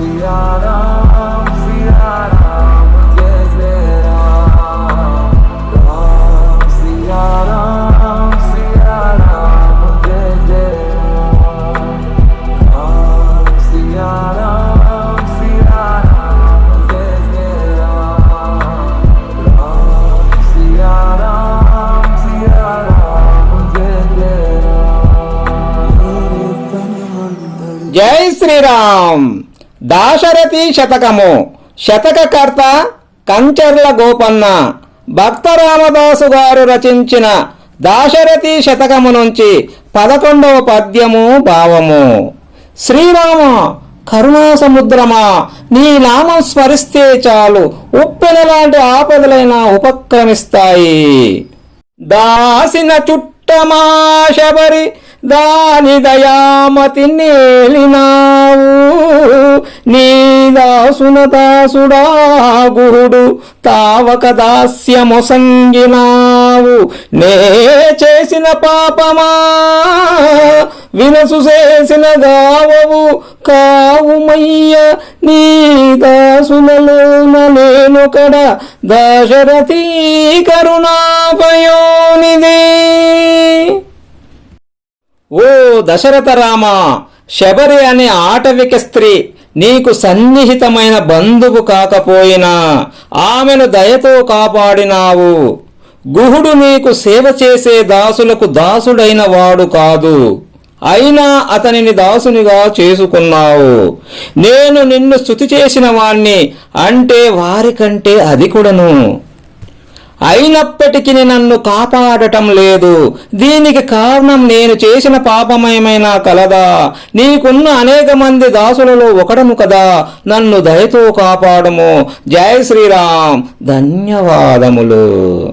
Ziyaram, ziyaram, gezeram Jai Sri Ram! Dasarathi శతకము. శతకకర్త కంచర్ల గోపన్న. భక్త రామదాసు గారు రచించిన దాశరథి శతకము నుంచి పదకొండవ పద్యము భావము. శ్రీరామ కరుణాసముద్రమా నీ నామం స్మరిస్తే చాలు. ఉప్పెనలాంటి ఆపదలైనా ఉపక్రమిస్తాయి. దాసిన చుట్టమా శబరి దాని దయామతి నేలినావు. నీ దాసున దాసుడా గురుడు తావక దాస్యమొసంగినావు నే చేసిన పాపమా? వినసు చేసిన గావవు కావుమయ్య నీ దాసులలోన నేనొకడ దశరథీ కరుణాపయోనిదే. ఓ దశరథ రామ శబరి అనే ఆటవిక స్త్రీ నీకు సన్నిహితమైన బంధువు కాకపోయినా ఆమెను దయతో కాపాడినావు. గుహుడు నీకు సేవ చేసే దాసులకు దాసుడైన వాడు కాదు. అయినా అతనిని దాసునిగా చేసుకున్నావు. నేను నిన్ను స్థుతి చేసిన వాణ్ణి అంటే వారికంటే అధికుడను అయినప్పటికీ నన్ను కాపాడటం లేదు. దీనికి కారణం నేను చేసిన పాపమయమైనా కలదా? నీకున్న అనేక మంది దాసులలో ఒకడను కదా? నన్ను దయతో కాపాడము. జై శ్రీరామ్. ధన్యవాదములు.